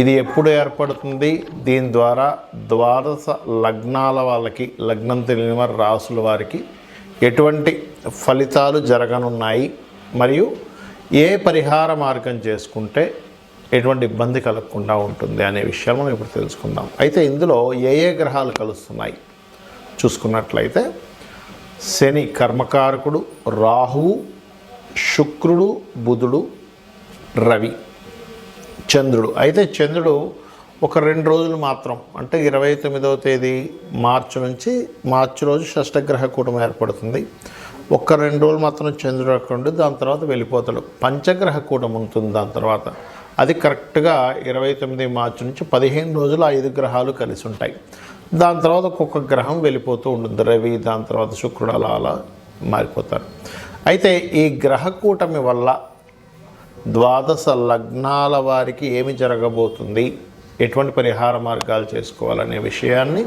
ఇది ఎప్పుడు ఏర్పడుతుంది? దీని ద్వారా ద్వాదశ లగ్నాల వాళ్ళకి లగ్నం తెలియని వారి రాసుల వారికి ఎటువంటి ఫలితాలు జరగనున్నాయి? మరియు ఏ పరిహార మార్గం చేసుకుంటే ఎటువంటి ఇబ్బంది కలగకుండా ఉంటుంది అనే విషయాలు మనం ఇప్పుడు తెలుసుకుందాం. అయితే ఇందులో ఏ ఏ గ్రహాలు కలుస్తున్నాయి? చూసుకున్నట్లయితే శని కర్మకారకుడు రాహువు శుక్రుడు బుధుడు రవి. చంద్రుడు. అయితే చంద్రుడు ఒక రెండు రోజులు మాత్రం అంటే ఇరవై తొమ్మిదవ తేదీ మార్చి నుంచి మార్చి రోజు షష్టగ్రహ కూటమి ఏర్పడుతుంది. ఒక్క రెండు రోజులు మాత్రం చంద్రుడు అక్కడ ఉండి దాని తర్వాత వెళ్ళిపోతాడు. పంచగ్రహ కూటమి ఉంటుంది దాని తర్వాత. అది కరెక్ట్గా ఇరవై తొమ్మిది మార్చి నుంచి పదిహేను రోజులు ఐదు గ్రహాలు కలిసి ఉంటాయి. దాని తర్వాత ఒక్కొక్క గ్రహం వెళ్ళిపోతూ ఉంటుంది. రవి దాని తర్వాత శుక్రుడు అలా అలా మారిపోతారు. అయితే ఈ గ్రహ కూటమి వల్ల ద్వాదశ లగ్నాల వారికి ఏమి జరగబోతుంది? ఎటువంటి పరిహార మార్గాలు చేసుకోవాలనే విషయాన్ని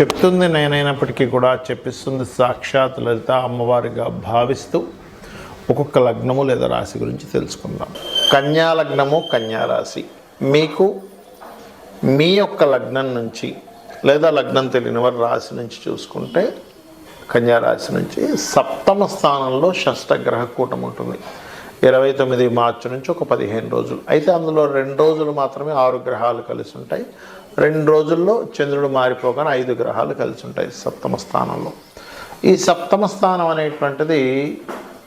చెప్తుంది నేనైనప్పటికీ కూడా చెప్పిస్తుంది సాక్షాత్ లలిత అమ్మవారిగా భావిస్తూ ఒక్కొక్క లగ్నము లేదా రాశి గురించి తెలుసుకుందాం. కన్యా లగ్నము కన్యా రాశి. మీకు మీ యొక్క లగ్నం నుంచి లేదా లగ్నం తెలియని వారి రాశి నుంచి చూసుకుంటే కన్యా రాశి నుంచి సప్తమ స్థానంలో షష్టగ్రహ కూటం ఉంటుంది ఇరవై తొమ్మిది మార్చి నుంచి ఒక పదిహేను రోజులు. అయితే అందులో రెండు రోజులు మాత్రమే ఆరు గ్రహాలు కలిసి ఉంటాయి. రెండు రోజుల్లో చంద్రుడు మారిపోగానే ఐదు గ్రహాలు కలిసి ఉంటాయి సప్తమ స్థానంలో. ఈ సప్తమ స్థానం అనేటువంటిది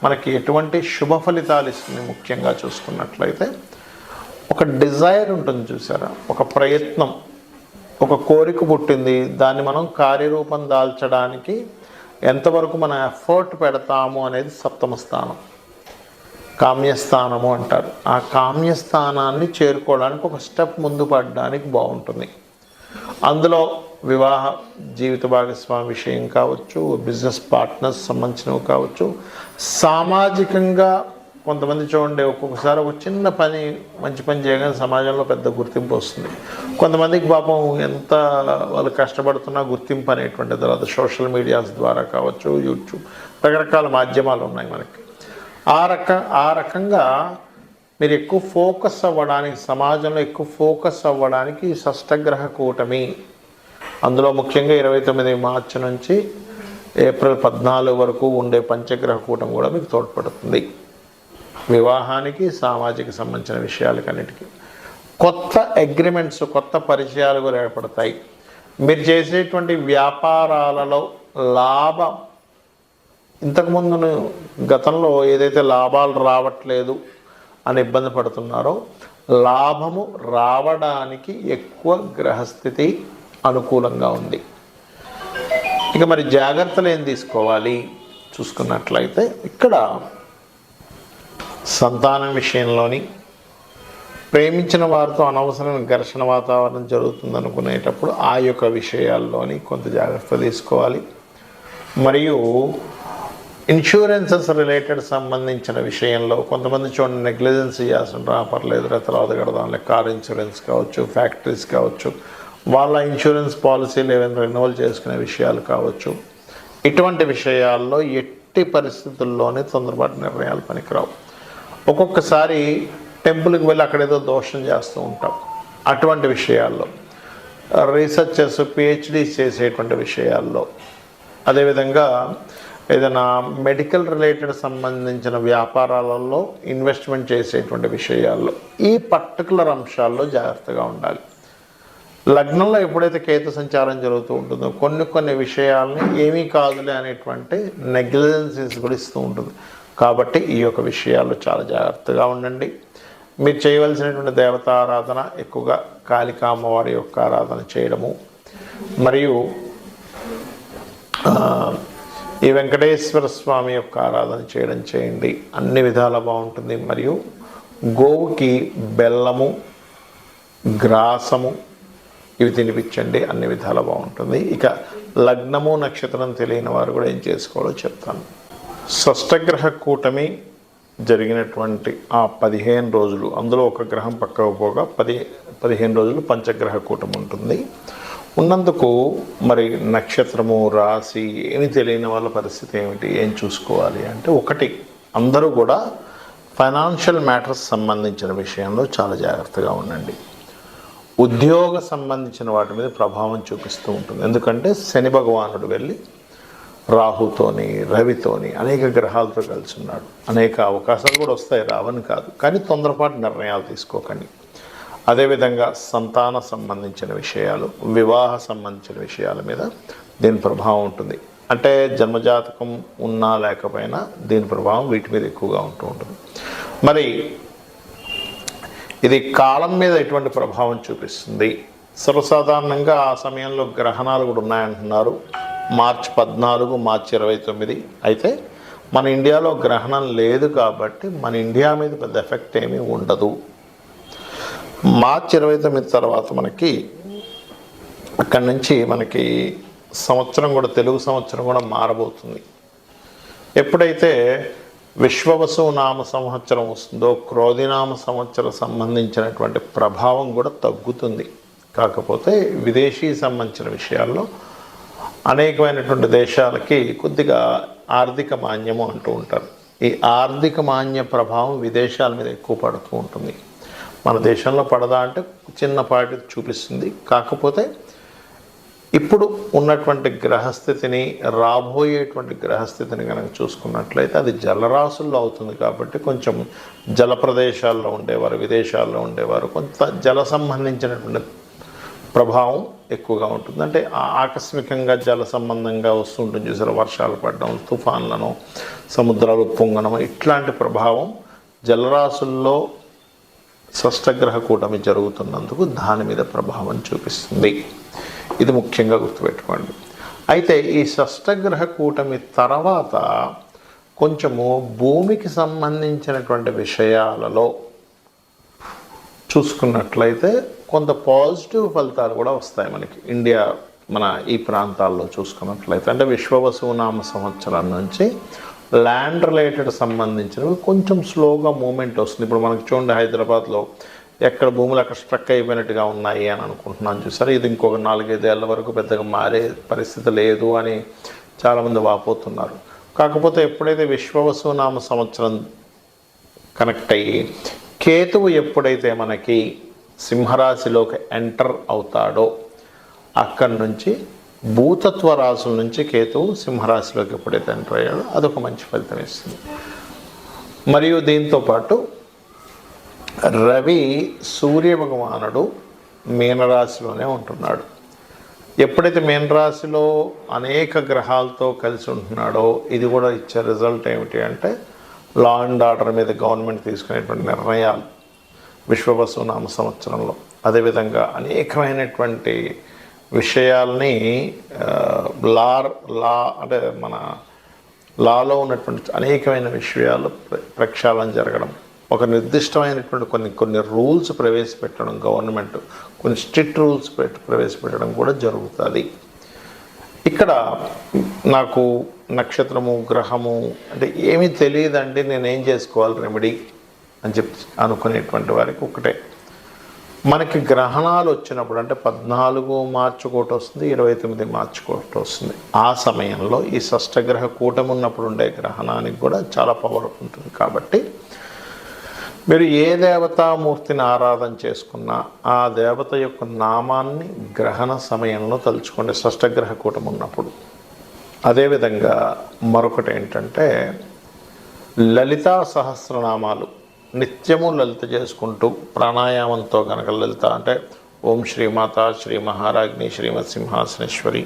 మనకి ఎటువంటి శుభ ఫలితాలు ఇస్తుంది ముఖ్యంగా చూసుకున్నట్లయితే. ఒక డిజైర్ ఉంటుంది చూసారా? ఒక ప్రయత్నం ఒక కోరిక పుట్టింది. దాన్ని మనం కార్యరూపం దాల్చడానికి ఎంతవరకు మనం ఎఫర్ట్ పెడతాము అనేది సప్తమ స్థానం. కామ్యస్థానము అంటారు. ఆ కామ్యస్థానాన్ని చేరుకోవడానికి ఒక స్టెప్ ముందు పడడానికి బాగుంటుంది. అందులో వివాహ జీవిత భాగస్వామి విషయం కావచ్చు బిజినెస్ పార్ట్నర్స్ సంబంధించినవి కావచ్చు సామాజికంగా కొంతమంది చూడండి ఒక్కొక్కసారి ఒక చిన్న పని మంచి పని చేయగానే సమాజంలో పెద్ద గుర్తింపు వస్తుంది. కొంతమందికి పాపం ఎంత వాళ్ళు కష్టపడుతున్నా గుర్తింపు అనేటువంటి తర్వాత సోషల్ మీడియాస్ ద్వారా కావచ్చు యూట్యూబ్ రకరకాల మాధ్యమాలు ఉన్నాయి మనకి. ఆ రక ఆ రకంగా మీరు ఎక్కువ ఫోకస్ అవ్వడానికి సమాజంలో ఎక్కువ ఫోకస్ అవ్వడానికి షష్టగ్రహ కూటమి. అందులో ముఖ్యంగా ఇరవై తొమ్మిది మార్చి నుంచి ఏప్రిల్ పద్నాలుగు వరకు ఉండే పంచగ్రహ కూటమి కూడా మీకు తోడ్పడుతుంది. వివాహానికి సామాజిక సంబంధించిన విషయాలకన్నిటికీ. కొత్త అగ్రిమెంట్స్ కొత్త పరిచయాలు కూడా ఏర్పడతాయి. మీరు చేసేటువంటి వ్యాపారాలలో లాభం ఇంతకుముందు గతంలో ఏదైతే లాభాలు రావట్లేదు అని ఇబ్బంది పడుతున్నారో లాభము రావడానికి ఎక్కువ గ్రహస్థితి అనుకూలంగా ఉంది. ఇక మరి జాగ్రత్తలు ఏం తీసుకోవాలి? చూసుకున్నట్లయితే ఇక్కడ సంతానం విషయంలోని ప్రేమించిన వారితో అనవసరమైన ఘర్షణ వాతావరణం జరుగుతుంది అనుకునేటప్పుడు ఆ యొక్క విషయాల్లోని కొంత జాగ్రత్త తీసుకోవాలి. మరియు ఇన్సూరెన్సెస్ రిలేటెడ్ సంబంధించిన విషయంలో కొంతమంది చూడండి నెగ్లిజెన్స్ చేస్తుంటారు పర్లేదురా పర్లేదు తర్వాత కడదాంలే కార్ ఇన్సూరెన్స్ కావచ్చు ఫ్యాక్టరీస్ కావచ్చు వాళ్ళ ఇన్సూరెన్స్ పాలసీలు ఏమైనా రెన్యువల్ చేసుకునే విషయాలు కావచ్చు. ఇటువంటి విషయాల్లో ఎట్టి పరిస్థితుల్లోనే తొందరపాటు నిర్ణయాలు పనికిరావు. ఒక్కొక్కసారి టెంపుల్కి వెళ్ళి అక్కడేదో దోషం చేస్తూ ఉంటాం అటువంటి విషయాల్లో. రీసెర్చర్స్ పిహెచ్డీస్ చేసేటువంటి విషయాల్లో. అదేవిధంగా ఏదైనా మెడికల్ రిలేటెడ్ సంబంధించిన వ్యాపారాలలో ఇన్వెస్ట్మెంట్ చేసేటువంటి విషయాల్లో ఈ పర్టికులర్ అంశాల్లో జాగ్రత్తగా ఉండాలి. లగ్నంలో ఎప్పుడైతే కేతు సంచారం జరుగుతూ ఉంటుందో కొన్ని కొన్ని విషయాల్ని ఏమీ కాదులే అనేటువంటి నెగ్లిజెన్సీస్ కూడా ఇస్తూ ఉంటుంది. కాబట్టి ఈ యొక్క విషయాల్లో చాలా జాగ్రత్తగా ఉండండి. మీరు చేయవలసినటువంటి దేవతారాధన ఎక్కువగా కాళికా అమ్మవారి యొక్క ఆరాధన చేయడము. మరియు ఈ వెంకటేశ్వర స్వామి యొక్క ఆరాధన చేయడం చేయండి. అన్ని విధాల బాగుంటుంది. మరియు గోవుకి బెల్లము గ్రాసము ఇవి తినిపించండి. అన్ని విధాల బాగుంటుంది. ఇక లగ్నము నక్షత్రం తెలియని వారు కూడా ఏం చేసుకోవాలో చెప్తాను. షష్టగ్రహ కూటమి జరిగినటువంటి ఆ పదిహేను రోజులు. అందులో ఒక గ్రహం పక్కకు పోగా పది పదిహేను రోజులు పంచగ్రహ కూటమి ఉంటుంది. ఉన్నందుకు మరి నక్షత్రము రాశి ఏమి తెలియని వాళ్ళ పరిస్థితి ఏమిటి? ఏం చూసుకోవాలి అంటే ఒకటి అందరూ కూడా ఫైనాన్షియల్ మ్యాటర్స్ సంబంధించిన విషయంలో చాలా జాగ్రత్తగా ఉండండి. ఉద్యోగ సంబంధించిన వాటి మీద ప్రభావం చూపిస్తూ ఉంటుంది. ఎందుకంటే శని భగవానుడు వెళ్ళి రాహుతోని రవితోని అనేక గ్రహాలతో కలిసి ఉన్నాడు. అనేక అవకాశాలు కూడా వస్తాయి రావని కాదు. కానీ తొందరపాటు నిర్ణయాలు తీసుకోకండి. అదేవిధంగా సంతాన సంబంధించిన విషయాలు వివాహ సంబంధించిన విషయాల మీద దీని ప్రభావం ఉంటుంది. అంటే జన్మజాతకం ఉన్నా లేకపోయినా దీని ప్రభావం వీటి మీద ఎక్కువగా ఉంటూ ఉంటుంది. మరి ఇది కాలం మీద ఎటువంటి ప్రభావం చూపిస్తుంది? సర్వసాధారణంగా ఆ సమయంలో గ్రహణాలు కూడా ఉన్నాయంటున్నారు. మార్చి పద్నాలుగు మార్చి ఇరవై తొమ్మిది. అయితే మన ఇండియాలో గ్రహణం లేదు కాబట్టి మన ఇండియా మీద పెద్ద ఎఫెక్ట్ ఏమీ ఉండదు. మార్చి ఇరవై తొమ్మిది తర్వాత మనకి అక్కడి నుంచి మనకి సంవత్సరం కూడా తెలుగు సంవత్సరం కూడా మారబోతుంది. ఎప్పుడైతే విశ్వవసు నామ సంవత్సరం వస్తుందో క్రోధినామ సంవత్సరం సంబంధించినటువంటి ప్రభావం కూడా తగ్గుతుంది. కాకపోతే విదేశీ సంబంధించిన విషయాల్లో అనేకమైనటువంటి దేశాలకి కొద్దిగా ఆర్థిక మాన్యము అంటూ ఉంటారు. ఈ ఆర్థిక మాన్య ప్రభావం విదేశాల మీద ఎక్కువ పడుతూ ఉంటుంది. మన దేశంలో పడదా అంటే చిన్నపాటి చూపిస్తుంది. కాకపోతే ఇప్పుడు ఉన్నటువంటి గ్రహస్థితిని రాబోయేటువంటి గ్రహస్థితిని కనుక చూసుకున్నట్లయితే అది జలరాశుల్లో అవుతుంది కాబట్టి కొంచెం జల ప్రదేశాల్లో ఉండేవారు విదేశాల్లో ఉండేవారు కొంత జల సంబంధించినటువంటి ప్రభావం ఎక్కువగా ఉంటుంది. అంటే ఆ- ఆకస్మికంగా జల సంబంధంగా వస్తుంటుంది చూసారు వర్షాలు పడడం తుఫాన్లను సముద్రాలు పొంగడం ఇట్లాంటి ప్రభావం జలరాశుల్లో షష్టగ్రహ కూటమి జరుగుతున్నందుకు దాని మీద ప్రభావం చూపిస్తుంది. ఇది ముఖ్యంగా గుర్తుపెట్టుకోండి. అయితే ఈ షష్టగ్రహ కూటమి తర్వాత కొంచెము భూమికి సంబంధించినటువంటి విషయాలలో చూసుకున్నట్లయితే కొంత పాజిటివ్ ఫలితాలు కూడా వస్తాయి మనకి. ఇండియా మన ఈ ప్రాంతాల్లో చూసుకున్నట్లయితే అంటే విశ్వవసునామ సంవత్సరం నుంచి ల్యాండ్ రిలేటెడ్ సంబంధించినవి కొంచెం స్లోగా మూమెంట్ వస్తుంది. ఇప్పుడు మనకి చూడండి హైదరాబాద్లో ఎక్కడ భూములు అక్కడ స్ట్రక్ అయిపోయినట్టుగా ఉన్నాయి అని అనుకుంటున్నాను చూసారు? ఇది ఇంకొక నాలుగైదేళ్ళ వరకు పెద్దగా మారే పరిస్థితి లేదు అని చాలామంది వాపోతున్నారు. కాకపోతే ఎప్పుడైతే విశ్వవసునామ సంవత్సరం కనెక్ట్ అయ్యి కేతువు ఎప్పుడైతే మనకి సింహరాశిలోకి ఎంటర్ అవుతాడో అక్కడి నుంచి భూతత్వ రాశుల నుంచి కేతువు సింహరాశిలోకి ఎప్పుడైతే ఎంటర్ అయ్యాడో. అదొక మంచి ఫలితం ఇస్తుంది. మరియు దీంతో పాటు రవి సూర్య భగవానుడు మీనరాశిలోనే ఉంటున్నాడు. ఎప్పుడైతే మీనరాశిలో అనేక గ్రహాలతో కలిసి ఉంటున్నాడో ఇది కూడా ఇచ్చే రిజల్ట్ ఏమిటి అంటే లా అండ్ ఆర్డర్ మీద గవర్నమెంట్ తీసుకునేటువంటి నిర్ణయాలు విశ్వవసు నామ సంవత్సరంలో. అదేవిధంగా అనేకమైనటువంటి విషయాల్ని లార్ లా లా అంటే మన లాలో ఉన్నటువంటి అనేకమైన విషయాలు ప్ర- ప్రక్షాళన జరగడం. ఒక నిర్దిష్టమైనటువంటి కొన్ని కొన్ని రూల్స్ ప్రవేశపెట్టడం గవర్నమెంట్ కొన్ని స్ట్రిక్ట్ రూల్స్ పెట్టి ప్రవేశపెట్టడం కూడా జరుగుతుంది. ఇక్కడ నాకు నక్షత్రము గ్రహము అంటే ఏమీ తెలియదండి నేను ఏం చేసుకోవాలి రెమెడీ అని చెప్పి అనుకునేటువంటి వారికి ఒకటే. మనకి గ్రహణాలు వచ్చినప్పుడు అంటే పద్నాలుగు మార్చి కోటి వస్తుంది ఇరవై తొమ్మిది మార్చి కోటి వస్తుంది. ఆ సమయంలో ఈ షష్టగ్రహ కూటమి ఉన్నప్పుడు ఉండే గ్రహణానికి కూడా చాలా పవర్ ఉంటుంది. కాబట్టి మీరు ఏ దేవతామూర్తిని ఆరాధన చేసుకున్నా ఆ దేవత యొక్క నామాన్ని గ్రహణ సమయంలో తలుచుకోండి షష్టగ్రహ కూటమి ఉన్నప్పుడు. అదేవిధంగా మరొకటి ఏంటంటే లలితా సహస్రనామాలు నిత్యము లలిత చేసుకుంటూ ప్రాణాయామంతో కనుక లలిత అంటే ఓం శ్రీమాత శ్రీ మహారాజ్ని శ్రీమత్ సింహాసనేశ్వరి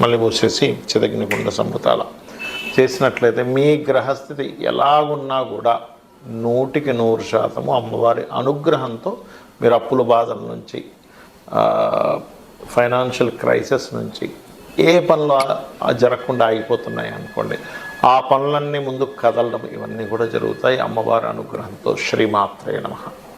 మళ్ళీ మూసేసి చిదగ్నికుండ సంపుతాల చేసినట్లయితే మీ గ్రహస్థితి ఎలాగున్నా కూడా నూటికి నూరు శాతము అమ్మవారి అనుగ్రహంతో మీరు అప్పుల బాధల నుంచి ఫైనాన్షియల్ క్రైసిస్ నుంచి ఏ పనులు జరగకుండా ఆగిపోతున్నాయి అనుకోండి ఆ పనులన్నీ ముందుకు కదలడం ఇవన్నీ కూడా జరుగుతాయి. అమ్మవారి అనుగ్రహంతో శ్రీమాత్రే నమ.